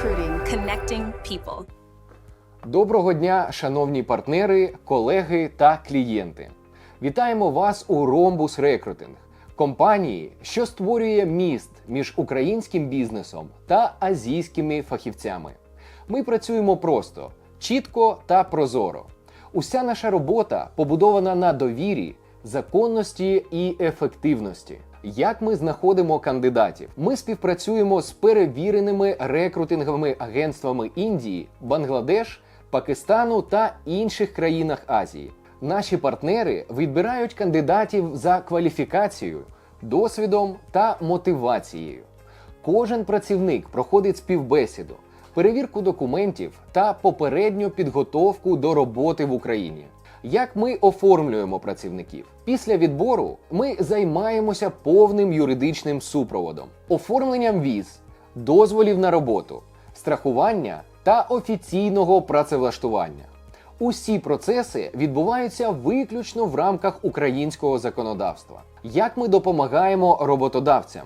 Recruiting, connecting people. Доброго дня, шановні партнери, колеги та клієнти. Вітаємо вас у Ромбус Рекрутинг, компанії, що створює міст між українським бізнесом та азійськими фахівцями. Ми працюємо просто, чітко та прозоро. Уся наша робота побудована на довірі, законності і ефективності. Як ми знаходимо кандидатів? Ми співпрацюємо з перевіреними рекрутинговими агентствами Індії, Бангладеш, Пакистану та інших країнах Азії. Наші партнери відбирають кандидатів за кваліфікацією, досвідом та мотивацією. Кожен працівник проходить співбесіду, перевірку документів та попередню підготовку до роботи в Україні. Як ми оформлюємо працівників? Після відбору ми займаємося повним юридичним супроводом, оформленням віз, дозволів на роботу, страхування та офіційного працевлаштування. Усі процеси відбуваються виключно в рамках українського законодавства. Як ми допомагаємо роботодавцям?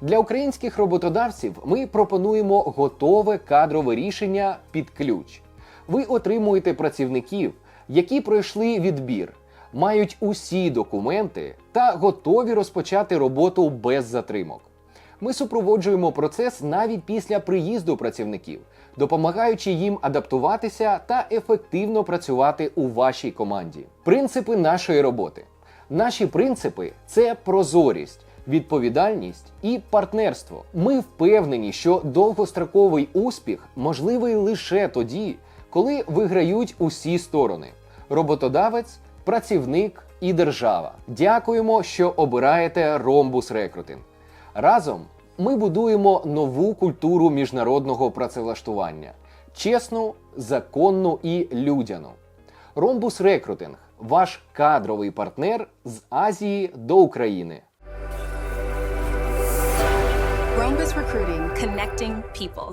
Для українських роботодавців ми пропонуємо готове кадрове рішення під ключ. Ви отримуєте працівників, які пройшли відбір, мають усі документи та готові розпочати роботу без затримок. Ми супроводжуємо процес навіть після приїзду працівників, допомагаючи їм адаптуватися та ефективно працювати у вашій команді. Принципи нашої роботи. Наші принципи це прозорість, відповідальність і партнерство. Ми впевнені, що довгостроковий успіх можливий лише тоді, коли виграють усі сторони: роботодавець, працівник і держава. Дякуємо, що обираєте Ромбус Рекрутинг. Разом ми будуємо нову культуру міжнародного працевлаштування, чесну, законну і людяну. Ромбус Рекрутинг ваш кадровий партнер з Азії до України. Rhombus Recruiting, connecting people.